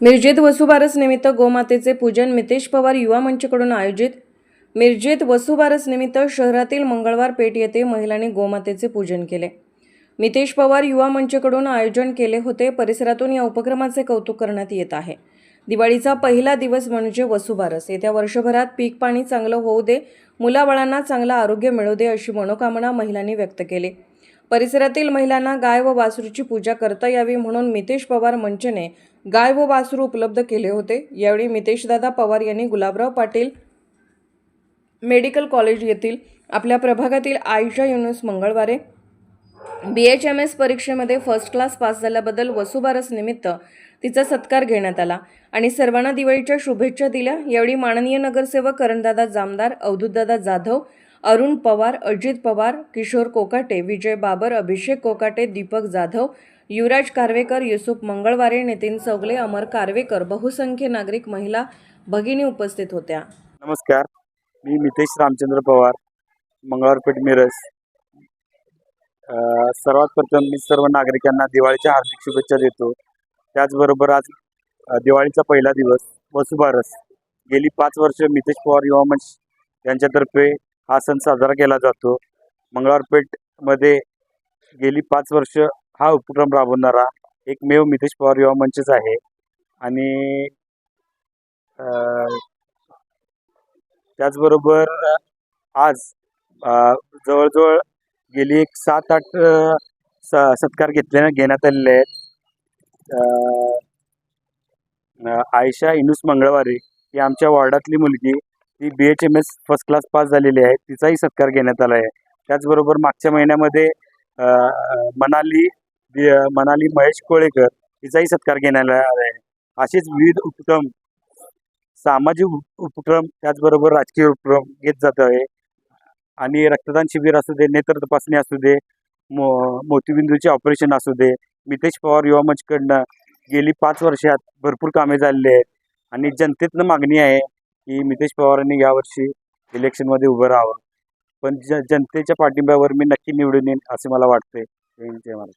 मिरजेत वसुबारस निमित्त गोमातेचे पूजन मितेश पवार युवा मंचकडून आयोजित. मिरजेत वसुबारस निमित्त शहरातील मंगळवार पेठ येथे महिलांनी गोमातेचे पूजन केले. मितेश पवार युवा मंचकडून आयोजन केले होते. परिसरातून या उपक्रमाचे कौतुक करण्यात येत आहे. दिवाळीचा पहिला दिवस म्हणजे वसुबारस. येत्या वर्षभरात पीक पाणी चांगलं होऊ दे मुलाबाळांना चांगलं आरोग्य मिळू दे अशी मनोकामना महिलांनी व्यक्त केली. परिसरातील महिलांना गाय व वासरूची पूजा करता यावी म्हणून मितेश पवार मंचने गाय व वासरू उपलब्ध केले होते. यावेळी मितेशदादा पवार यांनी गुलाबराव पाटील मेडिकल कॉलेज येथील आपल्या प्रभागातील Ayesha Yunus Mangalware B H M S परीक्षेमध्ये फर्स्ट क्लास पास झाल्याबद्दल वसुबारस निमित्त तिचा सत्कार घेण्यात आला आणि सर्वांना दिवाळीच्या शुभेच्छा दिल्या. यावेळी माननीय नगरसेवक करणदादा जामदार अवधूतदादा जाधव अरुण पवार अजित पवार किशोर कोकाटे विजय बाबर अभिषेक कोकाटे दीपक जाधव युवराज कारवेकर युसुफ मंगळवारे नितीन चौगले अमर कारवेकर बहुसंख्य नागरिक महिला भगिनी उपस्थित होत्या. नमस्कार. मी मितेश रामचंद्र पवार मंगळवारपेठ मिरज. सर्वात प्रथम मी सर्व नागरिकांना दिवाळीच्या हार्दिक शुभेच्छा देतो. त्याचबरोबर आज दिवाळीचा पहिला दिवस वसुबारस. गेली पाच वर्ष मितेश पवार युवा मंच यांच्यातर्फे हा सण साजरा केला जातो. मंगळवारपेठमध्ये गेली पाच वर्ष हा उपक्रम राबवणारा एकमेव मितेश पवार युवा मंचच आहे. आणि त्याचबरोबर आज जवळजवळ गेली एक सात आठ स- सत्कार घेतले घेण्यात आलेले आहेत. आयशा इनुस मंगळवारी ही आमच्या वॉर्डातली मुलगी ती B H M S first class pass झालेली आहे. तिचाही सत्कार घेण्यात आला आहे. त्याचबरोबर मागच्या महिन्यामध्ये मनाली मनाली महेश कोळेकर तिचाही सत्कार घेण्यात आला आहे. असेच विविध उपक्रम सामाजिक उपक्रम त्याचबरोबर राजकीय उपक्रम घेत जात आहे. आणि रक्तदान शिबिर असू दे नेत्र तपासणी असू दे मो मोतीबिंदूचे ऑपरेशन असू दे मितेश पवार युवा मंचकडनं गेली पाच वर्षात भरपूर कामे झालेली आहेत. आणि जनतेतनं मागणी आहे की मितेश पवारांनी यावर्षी इलेक्शनमध्ये उभं राहावं. पण ज जनतेच्या पाठिंब्यावर मी नक्की निवडून येईन असे मला वाटते जय महाराज